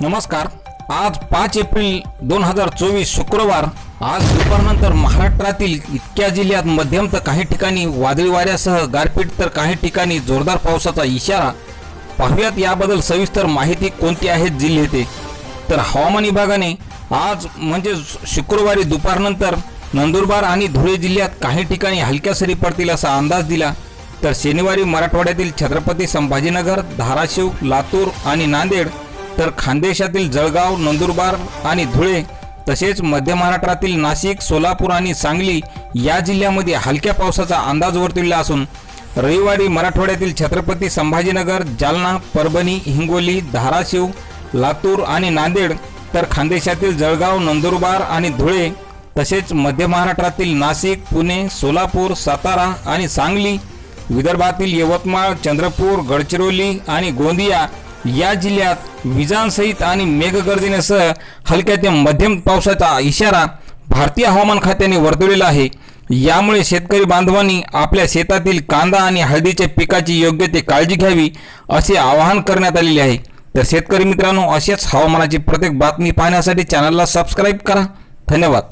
नमस्कार. आज पाच एप्रिल दोन हजार चोवीस शुक्रवार. आज दुपारनंतर महाराष्ट्रातील इतक्या जिल्ह्यात मध्यम तर काही ठिकाणी वादळी वाऱ्यासह गारपीट तर काही ठिकाणी जोरदार पावसाचा इशारा. पाहुयात याबद्दल सविस्तर माहिती कोणती आहेत जिल्हे ते तर हवामान विभागाने आज म्हणजे शुक्रवारी दुपारनंतर नंदुरबार आणि धुळे जिल्ह्यात काही ठिकाणी हलक्या सरी पडतील असा अंदाज दिला. तर शनिवारी मराठवाड्यातील छत्रपती संभाजीनगर धाराशिव लातूर आणि नांदेड तर खानदेशातील जळगाव नंदुरबार आणि धुळे तसेच मध्य महाराष्ट्रातील नाशिक सोलापूर आणि सांगली या जिल्ह्यामध्ये हलक्या पावसाचा अंदाज वर्तविला असून रविवारी मराठवाड्यातील छत्रपती संभाजीनगर जालना परभणी हिंगोली धाराशिव लातूर आणि नांदेड तर खानदेशातील जळगाव नंदुरबार आणि धुळे तसेच मध्य महाराष्ट्रातील नाशिक पुणे सोलापूर सातारा आणि सांगली विदर्भातील यवतमाळ चंद्रपूर गडचिरोली आणि गोंदिया या जिल्ह्यात विजांसहित आणि मेघगर्जनेसह हलक्या ते मध्यम पावसाचा इशारा भारतीय हवामान खात्याने वर्तवलेला आहे. यामुळे शेतकरी बांधवांनी आपल्या शेतातील कांदा आणि हळदीच्या पिकाची योग्य ते काळजी घ्यावी असे आवाहन करण्यात आलेले आहे. तर शेतकरी मित्रांनो अशाच हवामानाची प्रत्येक बातमी पाहण्यासाठी चॅनलला सबस्क्राईब करा. धन्यवाद.